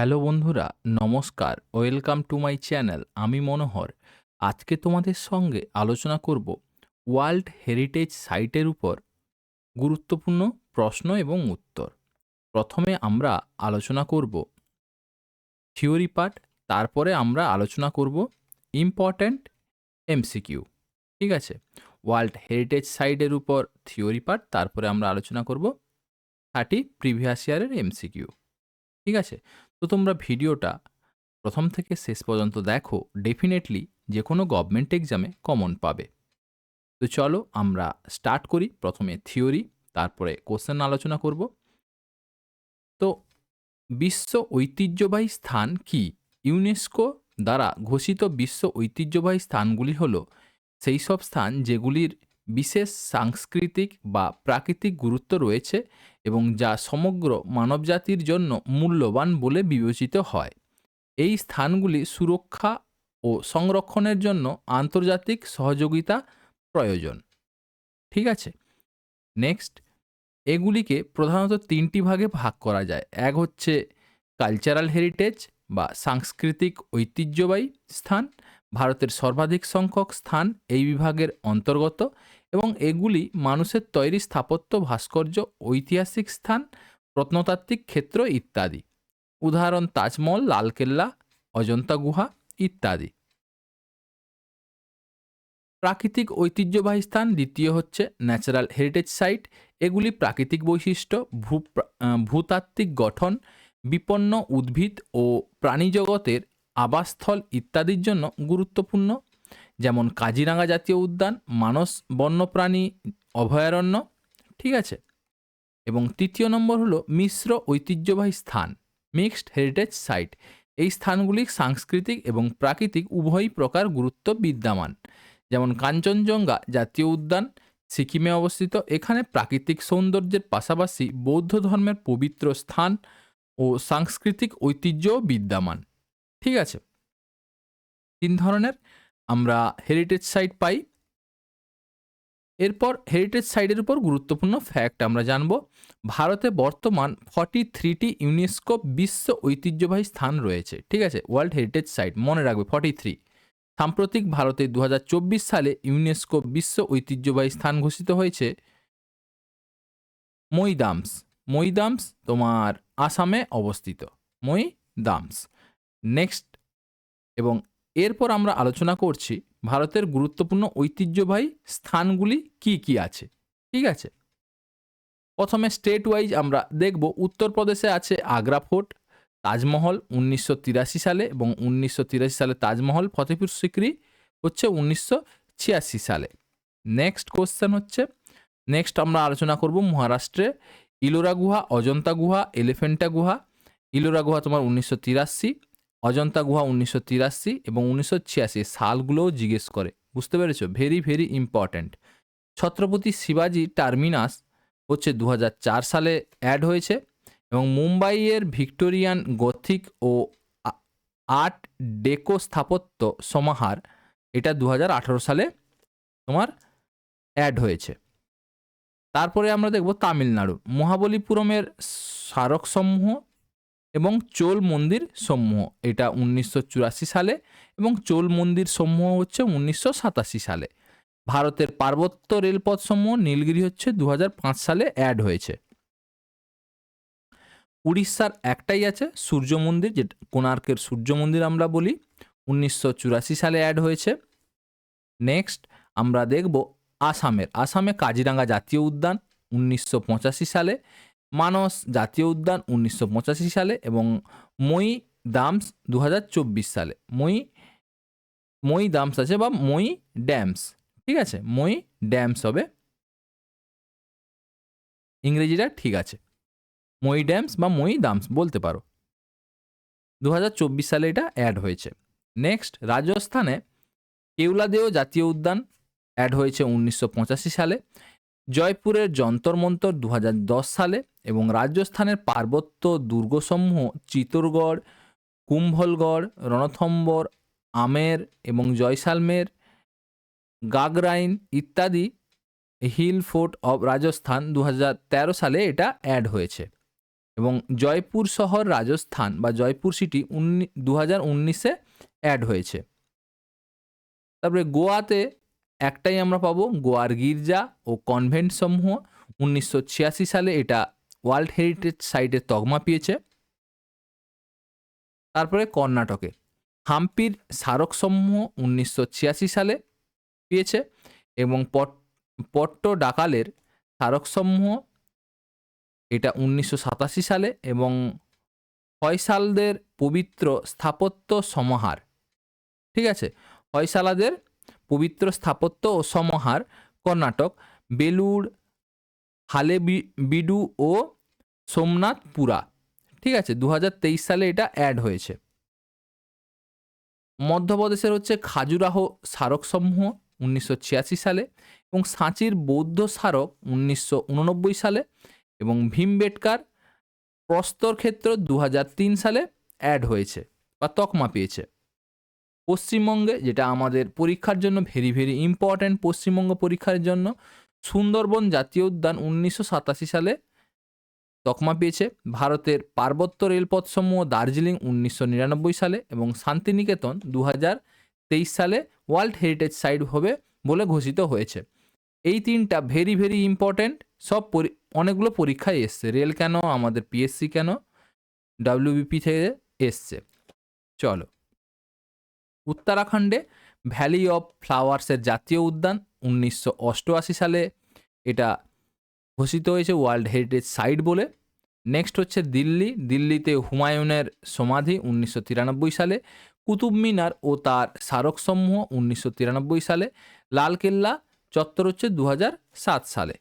Hello বন্ধুরা, নমস্কার। Welcome to my channel, আমি মনোহর। আজকে তোমাদের সঙ্গে আলোচনা করব ওয়ার্ল্ড হেরিটেজ সাইটের উপর গুরুত্বপূর্ণ প্রশ্ন এবং উত্তর। প্রথমে আমরা আলোচনা করব থিওরি পার্ট, তারপরে আমরা আলোচনা করব ইম্পর্ট্যান্ট এমসিকিউ। ঠিক আছে? ওয়ার্ল্ড হেরিটেজ সাইটের উপর থিওরি পার্ট, তারপরে আমরা আলোচনা করব থার্টি প্রিভিয়াস ইয়ারের এমসিকিউ। ঠিক আছে? তো তোমরা ভিডিওটা প্রথম থেকে শেষ পর্যন্ত দেখো ডেফিনেটলি যে কোনো গভর্নমেন্ট এক্সামে কমন পাবে। তো চলো আমরা স্টার্ট করি প্রথমে থিওরি তারপরে কোশ্চেন আলোচনা করব। তো বিশ্ব ঐতিহ্যবাহী স্থান কি? ইউনেস্কো দ্বারা ঘোষিত বিশ্ব ঐতিহ্যবাহী স্থানগুলি হল সেই সব স্থান যেগুলির বিশেষ সাংস্কৃতিক বা প্রাকৃতিক গুরুত্ব রয়েছে এবং যা সমগ্র মানবজাতির জন্য মূল্যবান বলে বিবেচিত হয়। এই স্থানগুলি সুরক্ষা ও সংরক্ষণের জন্য আন্তর্জাতিক সহযোগিতা প্রয়োজন। ঠিক আছে? নেক্সট এগুলিকে প্রধানত তিনটি ভাগে ভাগ করা যায়। এক হচ্ছে কালচারাল হেরিটেজ বা সাংস্কৃতিক ঐতিহ্যবাহী স্থান। ভারতের সর্বাধিক সংখ্যক স্থান এই বিভাগের অন্তর্গত। এবং এগুলি মানুষের তৈরি স্থাপত্য, ভাস্কর্য, ঐতিহাসিক স্থান, প্রত্নতাত্ত্বিক ক্ষেত্র ইত্যাদি। উদাহরণ তাজমহল, লালকেল্লা, অজন্তা গুহা ইত্যাদি। প্রাকৃতিক ঐতিহ্যবাহী স্থান দ্বিতীয় হচ্ছে ন্যাচারাল হেরিটেজ সাইট। এগুলি প্রাকৃতিক বৈশিষ্ট্য, ভূ ভূতাত্ত্বিক গঠন, বিপন্ন উদ্ভিদ ও প্রাণীজগতের আবাসস্থল ইত্যাদির জন্য গুরুত্বপূর্ণ। যেমন কাজিরাঙ্গা জাতীয় উদ্যান, মানস বন্যপ্রাণী, অভয়ারণ্য, ঠিক আছে। এবং তৃতীয় নম্বর হলো মিশ্র ঐতিহ্যবাহী স্থান, মিক্সড হেরিটেজ সাইট। এই স্থানগুলি সাংস্কৃতিক এবং প্রাকৃতিক উভয় প্রকার গুরুত্ব বিদ্যমান। যেমন কাঞ্চনজঙ্ঘা জাতীয় উদ্যান, সিকিমে অবস্থিত, এখানে প্রাকৃতিক সৌন্দর্যের পাশাপাশি বৌদ্ধ ধর্মের পবিত্র স্থান ও সাংস্কৃতিক ঐতিহ্য বিদ্যমান, ঠিক আছে। তিন ধরনের আমরা হেরিটেজ সাইট পাই। এরপর হেরিটেজ সাইটের উপর গুরুত্বপূর্ণ ফ্যাক্ট আমরা জানব। ভারতে বর্তমান ফর্টি থ্রিটি ইউনেস্কো বিশ্ব ঐতিহ্যবাহী স্থান রয়েছে। ঠিক আছে? ওয়ার্ল্ড হেরিটেজ সাইট মনে রাখবে ফর্টি থ্রি সাম্প্রতিক ভারতে দু হাজার চব্বিশ সালে ইউনেস্কো বিশ্ব ঐতিহ্যবাহী স্থান ঘোষিত হয়েছে। মইদামস মইদামস তোমার আসামে অবস্থিত। মইদামস নেক্সট এবং এরপর আমরা আলোচনা করছি ভারতের গুরুত্বপূর্ণ ঐতিহ্যবাহী স্থানগুলি কি কি আছে, ঠিক আছে? প্রথমে স্টেট ওয়াইজ আমরা দেখব উত্তরপ্রদেশে আছে আগ্রা ফোর্ট, তাজমহল উনিশশো তিরাশি সালে এবং উনিশশো তিরাশি সালে তাজমহল ফতেপুর সিকরি হচ্ছে উনিশশো ছিয়াশি সালে। নেক্সট কোশ্চেন হচ্ছে নেক্সট আমরা আলোচনা করব মহারাষ্ট্রে, ইলোরা গুহা, অজন্তা গুহা এলিফেন্টা গুহা, ইলোরা গুহা তোমার উনিশশো তিরাশি অজন্তা গুহা উনিশশো তিরাশি এবং উনিশশো ছিয়াশি সালগুলোও জিজ্ঞেস করে। বুঝতে পেরেছ? ভেরি ভেরি ইম্পর্ট্যান্ট ছত্রপতি শিবাজি টার্মিনাস হচ্ছে দু হাজার চার সালে অ্যাড হয়েছে এবং মুম্বাইয়ের ভিক্টোরিয়ান গথিক ও আর্ট ডেকো স্থাপত্য সমাহার এটা দু হাজার আঠারো সালে তোমার অ্যাড হয়েছে। তারপরে আমরা দেখব তামিলনাড়ু। মহাবলীপুরমের স্মারকসমূহ এবং চোল মন্দির সমূহ। এটা উনিশশো চুরাশি সালে এবং চোল মন্দির সমূহ হচ্ছে উনিশশো সাতাশি সালে। ভারতের পার্বত্য রেলপথ সমূহ নীলগিরি হচ্ছে দু হাজার পাঁচ সালে অ্যাড হয়েছে। উড়িষ্যার একটাই আছে সূর্য মন্দির, যেটা কোণার্কের সূর্য মন্দির আমরা বলি। উনিশশো চুরাশি সালে অ্যাড হয়েছে। নেক্সট আমরা দেখব আসামের। আসামে কাজিরাঙ্গা জাতীয় উদ্যান উনিশশো পঁচাশি সালে মানস জাতীয় উদ্যান উনিশশো পঁচাশি সালে এবং মই দামস দু হাজার চব্বিশ সালে। মই মই দামস আছে বা মই ড্যামস, ঠিক আছে? মই ড্যামস হবে। ইংরেজিটা ঠিক আছে। মই ড্যামস বা মই দামস বলতে পারো। দু হাজার চব্বিশ সালে এটা অ্যাড হয়েছে। নেক্সট রাজস্থানে কেউলাদেও জাতীয় উদ্যান অ্যাড হয়েছে উনিশশো পঁচাশি সালে। জয়পুরের যন্তর মন্তর দু সালে এবং রাজস্থানের পার্বত্য দুর্গসমূহ চিতোরগড়, কুম্ভলগড়, রণথম্বর, আমের এবং জয়সালমের, গাগরাইন ইত্যাদি হিল ফোর্ট অব রাজস্থান দু হাজার তেরো সালে এটা অ্যাড হয়েছে। এবং জয়পুর শহর রাজস্থান বা জয়পুর সিটি উন্নি দু হাজার উনিশে অ্যাড হয়েছে। তারপরে গোয়াতে একটাই আমরা পাবো গোয়ার গির্জা ও কনভেন্ট সমূহ। উনিশশো ছিয়াশি সালে এটা ওয়ার্ল্ড হেরিটেজ সাইটের তকমা পেয়েছে। তারপরে কর্ণাটকে। হাম্পির স্মারকসমূহ উনিশশো ছিয়াশি সালে পেয়েছে এবং পট, পট্ট ডাকালের স্মারকসমূহ এটা উনিশশো সাতাশি সালে এবং ফয়সালদের পবিত্র স্থাপত্য সমাহার। ঠিক আছে? ফয়সালাদের পবিত্র স্থাপত্য ও সমাহার কর্ণাটক, বেলুড় হালেবিডু ও সোমনাথপুরা। ঠিক আছে দু হাজার তেইশ সালে এটা অ্যাড হয়েছে। মধ্যপ্রদেশের হচ্ছে খাজুরাহ স্মারকসমূহ উনিশশো ছিয়াশি সালে এবং সাঁচির বৌদ্ধ স্মারক উনিশশো উননব্বই সালে এবং ভীমবেটকার প্রস্তর ক্ষেত্র দু হাজার তিন সালে অ্যাড হয়েছে বা তকমা পেয়েছে। পশ্চিমবঙ্গে, যেটা আমাদের পরীক্ষার জন্য ভেরি ভেরি ইম্পর্ট্যান্ট পশ্চিমবঙ্গ পরীক্ষার জন্য, সুন্দরবন জাতীয় উদ্যান উনিশশো সাতাশি সালে তকমা পেয়েছে। ভারতের পার্বত্য রেলপথসমূহ দার্জিলিং উনিশশো নিরানব্বই সালে এবং শান্তিনিকেতন দু সালে ওয়ার্ল্ড হেরিটেজ সাইট হবে বলে ঘোষিত হয়েছে। এই তিনটা ভেরি ভেরি ইম্পর্ট্যান্ট সব অনেকগুলো পরীক্ষায় এসছে। রেল কেন? আমাদের পিএসসি কেন? ডাব্লিউবিপি থেকে এসছে। চলো। উত্তরাখণ্ডে ভ্যালি অফ ফ্লাওয়ার্সের জাতীয় উদ্যান উনিশশো অষ্টআশি সালে। এটা ঘোষিত হয়েছে ওয়ার্ল্ড হেরিটেজ সাইট বলে। নেক্সট হচ্ছে দিল্লি। দিল্লিতে হুমায়ুনের সমাধি উনিশশো তিরানব্বই সালে। কুতুব মিনার ও তার স্মারকসমূহ উনিশশো তিরানব্বই সালে। লালকেল্লা চত্বর হচ্ছে দু সালে।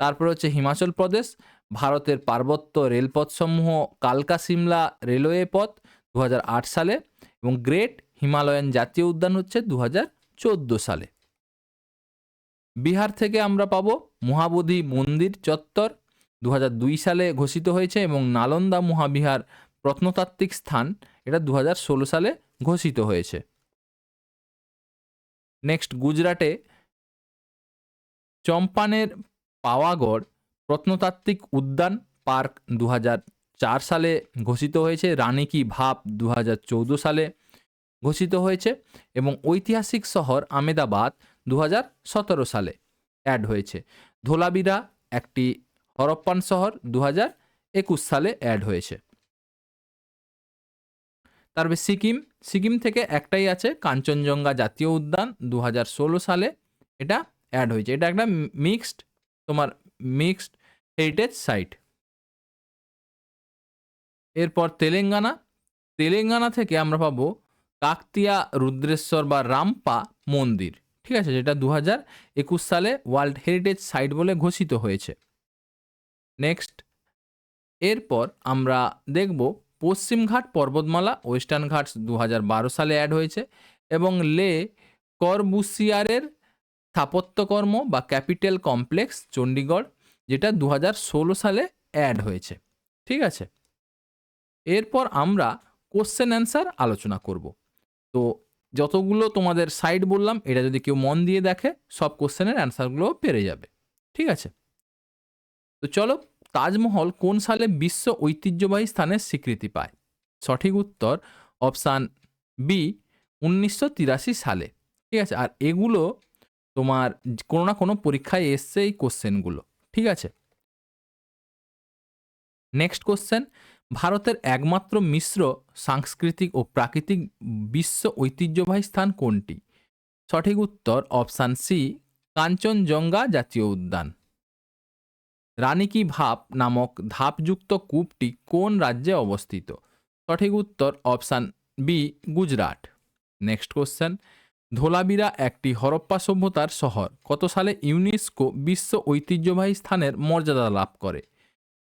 তারপর হচ্ছে হিমাচল প্রদেশ। ভারতের পার্বত্য রেলপথসমূহ কালকা সিমলা রেলওয়ে পথ দু হাজার আট সালে। এবং গ্রেট হিমালয়ান জাতীয় উদ্যান হচ্ছে দু হাজার চোদ্দ সালে। বিহার থেকে আমরা পাবো মহাবোধি মন্দির চত্বর দু হাজার দুই সালে ঘোষিত হয়েছে এবং নালন্দা মহাবিহার প্রত্নতাত্ত্বিক স্থান এটা দু হাজার ষোলো সালে ঘোষিত হয়েছে। নেক্সট গুজরাটে চম্পানের পাওয়াগড় প্রত্নতাত্ত্বিক উদ্যান পার্ক দু হাজার চার সালে ঘোষিত হয়েছে রানী কি ভাব দু হাজার চৌদ্দ সালে ঘোষিত হয়েছে এবং ঐতিহাসিক শহর আমেদাবাদ দু সালে অ্যাড হয়েছে। ধোলাবিরা একটি হরপ্পান শহর দু একুশ সালে অ্যাড হয়েছে। তারপরে সিকিম সিকিম থেকে একটাই আছে কাঞ্চনজঙ্ঘা জাতীয় উদ্যান দু হাজার ষোলো সালে এটা অ্যাড হয়েছে। এটা একটা মিক্সড তোমার মিক্সড হেরিটেজ সাইট এরপর তেলেঙ্গানা। তেলেঙ্গানা থেকে আমরা পাবো কাকতিয়া, রুদ্রেশ্বর বা রামপা মন্দির, ঠিক আছে, যেটা দু হাজার একুশ সালে ওয়ার্ল্ড হেরিটেজ সাইট বলে ঘোষিত হয়েছে। নেক্সট, এরপর আমরা দেখব পশ্চিমঘাট পর্বতমালা, ওয়েস্টার্ন ঘাটস দু হাজার বারো সালে অ্যাড হয়েছে এবং লে করবুসিয়ারের স্থাপত্যকর্ম বা ক্যাপিটাল কমপ্লেক্স, চণ্ডীগড়, যেটা দু হাজার ষোলো সালে অ্যাড হয়েছে, ঠিক আছে। এরপর আমরা কোশ্চেন অ্যান্সার আলোচনা করব। তো যতগুলো তোমাদের সাইট বললাম, এটা যদি কেউ মন দিয়ে দেখে, সব কোশ্চেনের অ্যান্সারগুলো পেরে যাবে। ঠিক আছে? তো চলো, তাজমহল কোন সালে বিশ্ব ঐতিহ্যবাহী স্থানের স্বীকৃতি পায়? সঠিক উত্তর অপশান বি উনিশশো তিরাশি সালে। ঠিক আছে? আর এগুলো তোমার কোনো না কোনো পরীক্ষায় এসছে এই কোশ্চেনগুলো ঠিক আছে? নেক্সট কোশ্চেন ভারতের একমাত্র মিশ্র সাংস্কৃতিক ও প্রাকৃতিক বিশ্ব ঐতিহ্যবাহী স্থান কোনটি? সঠিক উত্তর অপশান সি, কাঞ্চনজঙ্ঘা জাতীয় উদ্যান। রানী কি ভাপ নামক ধাপযুক্ত কূপটি কোন রাজ্যে অবস্থিত? সঠিক উত্তর option B, Gujarat. Next question. Dholavira একটি হরপ্পা সভ্যতার শহর। কত সালে ইউনেস্কো বিশ্ব ঐতিহ্যবাহী স্থানের মর্যাদা লাভ করে?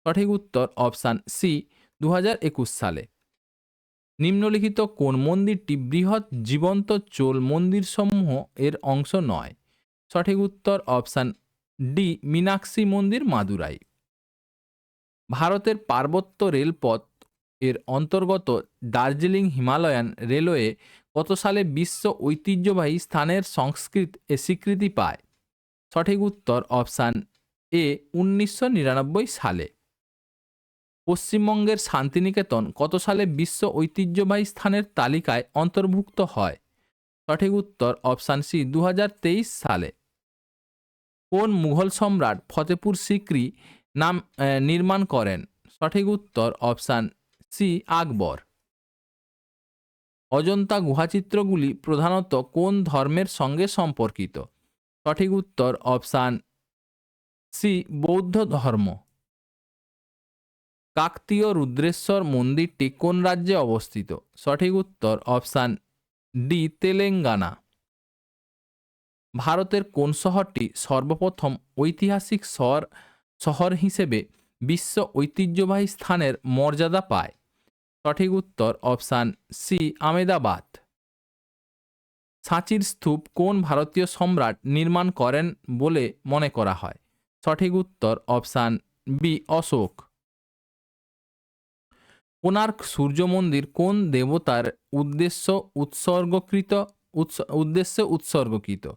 সঠিক উত্তর অপশান সি দু হাজার একুশ সালে। নিম্নলিখিত কোন মন্দিরটি বৃহৎ জীবন্ত চোল মন্দিরসমূহ এর অংশ নয়। সঠিক উত্তর অপশান ডি, মীনাক্ষী মন্দির, মাদুরাই। ভারতের পার্বত্য রেলপথ এর অন্তর্গত দার্জিলিং হিমালয়ান রেলওয়ে কত সালে বিশ্ব ঐতিহ্যবাহী স্থানের সংস্কৃত এ স্বীকৃতি পায়। সঠিক উত্তর অপশান এ, উনিশশো নিরানব্বই সালে। পশ্চিমবঙ্গের শান্তিনিকেতন কত সালে বিশ্ব ঐতিহ্যবাহী স্থানের তালিকায় অন্তর্ভুক্ত হয়? সঠিক উত্তর অপশান সি দু হাজার তেইশ সালে। কোন মুঘল সম্রাট ফতেপুর সিক্রি নাম নির্মাণ করেন? সঠিক উত্তর অপশান সি, আকবর। অজন্তা গুহাচিত্রগুলি প্রধানত কোন ধর্মের সঙ্গে সম্পর্কিত? সঠিক উত্তর অপশান সি, বৌদ্ধ ধর্ম। কাকতীয় রুদ্রেশ্বর মন্দিরটি কোন রাজ্যে অবস্থিত? সঠিক উত্তর অপশান ডি, তেলেঙ্গানা। ভারতের কোন শহরটি সর্বপ্রথম ঐতিহাসিক শহর শহর হিসেবে বিশ্ব ঐতিহ্যবাহী স্থানের মর্যাদা পায়? সঠিক উত্তর অপশান সি, আমেদাবাদ। সাঁচির স্তূপ কোন ভারতীয় সম্রাট নির্মাণ করেন বলে মনে করা হয়? সঠিক উত্তর অপশান বি, অশোক। কোণার্ক সূর্য মন্দির কোন দেবতার উদ্দেশ্য উৎসর্গকৃত, উৎস- উদ্দেশ্যে উৎসর্গকৃত?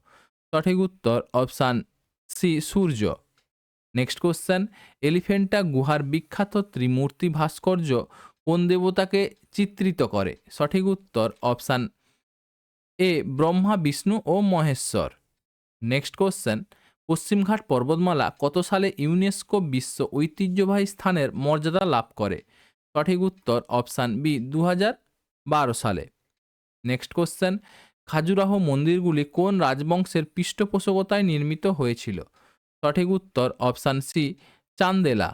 সঠিক উত্তর option C, Surya. Next question Elephanta গুহার বিখ্যাত ত্রিমূর্তি ভাস্কর্য কোন দেবতাকে চিত্রিত করে? সঠিক উত্তর অপশান এ, ব্রহ্মা, বিষ্ণু ও মহেশ্বর। নেক্সট কোশ্চেন, পশ্চিমঘাট পর্বতমালা কত সালে ইউনেস্কো বিশ্ব ঐতিহ্যবাহী স্থানের মর্যাদা লাভ করে? সঠিক উত্তর অপশান বি দু সালে। নেক্সট কোশ্চেন, খাজুরাহ মন্দিরগুলি কোন রাজবংশের পৃষ্ঠপোষকতায় নির্মিত হয়েছিল? সঠিক উত্তর অপশান সি, চান্দেলা।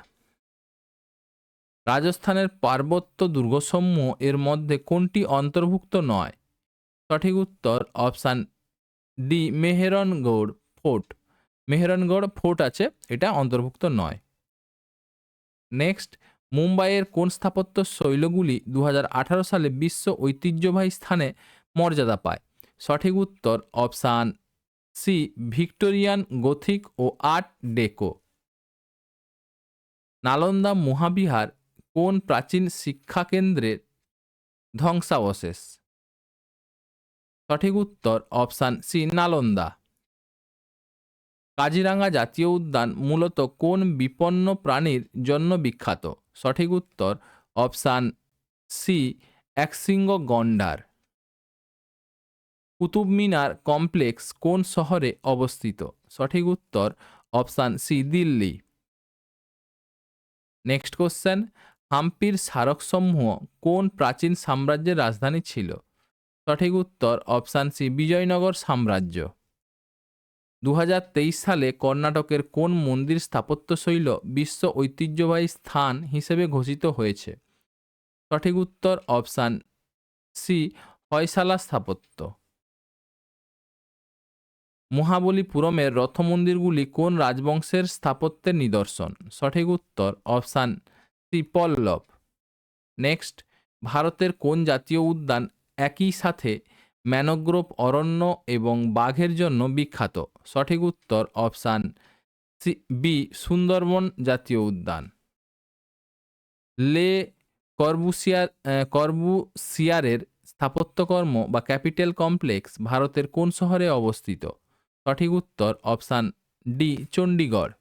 রাজস্থানের পার্বত্য দুর্গসমূহ এর মধ্যে কোনটি অন্তর্ভুক্ত নয়? সঠিক উত্তর option D, Mehrangarh Fort. Mehrangarh Fort আছে, এটা অন্তর্ভুক্ত নয়। নেক্সট মুম্বাইয়ের কোন স্থাপত্য শৈলগুলি দু হাজার আঠারো সালে বিশ্ব ঐতিহ্যবাহী স্থানে মর্যাদা পায়? সঠিক উত্তর অপশান সি, ভিক্টোরিয়ান গথিক ও আর্ট ডেকো। নালন্দা মহাবিহার কোন প্রাচীন শিক্ষা কেন্দ্রের ধ্বংসাবশেষ? সঠিক উত্তর অপশান সি, নালন্দা। কাজিরাঙ্গা জাতীয় উদ্যান মূলত কোন বিপন্ন প্রাণীর জন্য বিখ্যাত? সঠিক উত্তর, অপশান সি, একশৃঙ্গ গন্ডার। কুতুব মিনার কমপ্লেক্স কোন শহরে অবস্থিত? সঠিক উত্তর, option C, Delhi. Next question, হাম্পির স্মারকসমূহ কোন প্রাচীন সাম্রাজ্যের রাজধানী ছিল? সঠিক উত্তর, অপশান সি, বিজয়নগর সাম্রাজ্য। দু হাজার তেইশ সালে কর্ণাটকের কোন মন্দির স্থাপত্যশৈল বিশ্ব ঐতিহ্যবাহী স্থান হিসেবে ঘোষিত হয়েছে? সঠিক উত্তর অপশান সি হয়সালা স্থাপত্য। মহাবলীপুরমের রথ মন্দিরগুলি কোন রাজবংশের স্থাপত্যের নিদর্শন? সঠিক উত্তর অপশান সি, পল্লব। নেক্সট, ভারতের কোন জাতীয় উদ্যান একই সাথে ম্যানোগ্রোভ অরণ্য এবং বাঘের জন্য বিখ্যাত। সঠিক উত্তর অপশান সি, বি, সুন্দরবন জাতীয় উদ্যান। লে করবুসিয়ার করবুসিয়ারের স্থাপত্যকর্ম বা ক্যাপিটাল কমপ্লেক্স ভারতের কোন শহরে অবস্থিত? সঠিক উত্তর অপশান ডি, চণ্ডীগড়।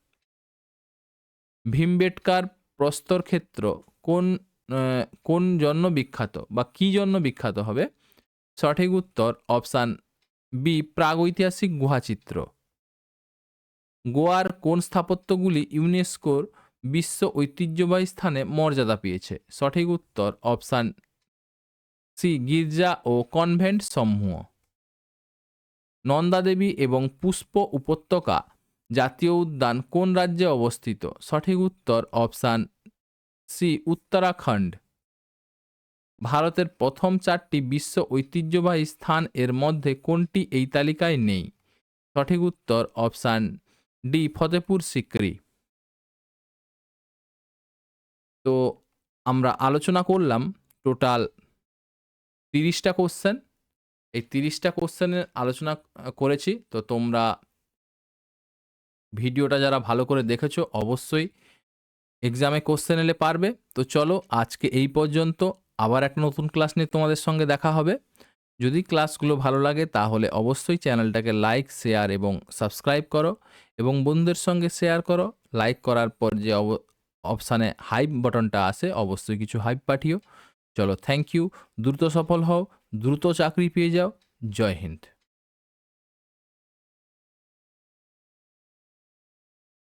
ভীমবেটকার প্রস্তর ক্ষেত্র কোন কোন জন্য বিখ্যাত বা কি জন্য বিখ্যাত হবে? সঠিক উত্তর অপশান বি, প্রাগৈতিহাসিক গুহাচিত্র। গোয়ার কোন স্থাপত্যগুলি ইউনেস্কোর বিশ্ব ঐতিহ্যবাহী স্থানে মর্যাদা পেয়েছে? সঠিক উত্তর অপশান সি, গির্জা ও কনভেন্ট সমূহ। নন্দাদেবী এবং পুষ্প উপত্যকা জাতীয় উদ্যান কোন রাজ্যে অবস্থিত? সঠিক উত্তর অপশান সি, উত্তরাখণ্ড। ভারতের প্রথম চারটি বিশ্ব ঐতিহ্যবাহী স্থান এর মধ্যে কোনটি এই তালিকায় নেই? সঠিক উত্তর অপশান ডি ফতেপুর সিক্রি। তো আমরা আলোচনা করলাম টোটাল তিরিশটা কোশ্চেন। এই তিরিশটা কোশ্চেনের আলোচনা করেছি। তো তোমরা ভিডিওটা যারা ভালো করে দেখেছ, অবশ্যই এক্সামে কোশ্চেন এলে পারবে। তো চলো আজকে এই পর্যন্ত। আবার একটা নতুন ক্লাস নিয়ে তোমাদের সঙ্গে দেখা হবে। যদি ক্লাসগুলো ভালো লাগে, তাহলে অবশ্যই চ্যানেলটাকে লাইক শেয়ার এবং সাবস্ক্রাইব করো এবং বন্ধুদের সঙ্গে শেয়ার করো। লাইক করার পর যে অপশানে হাইপ বটনটা আসে, অবশ্যই কিছু হাইপ পাঠিও। চলো থ্যাংক ইউ দ্রুত সফল হও, দ্রুত চাকরি পেয়ে যাও। জয় হিন্দ।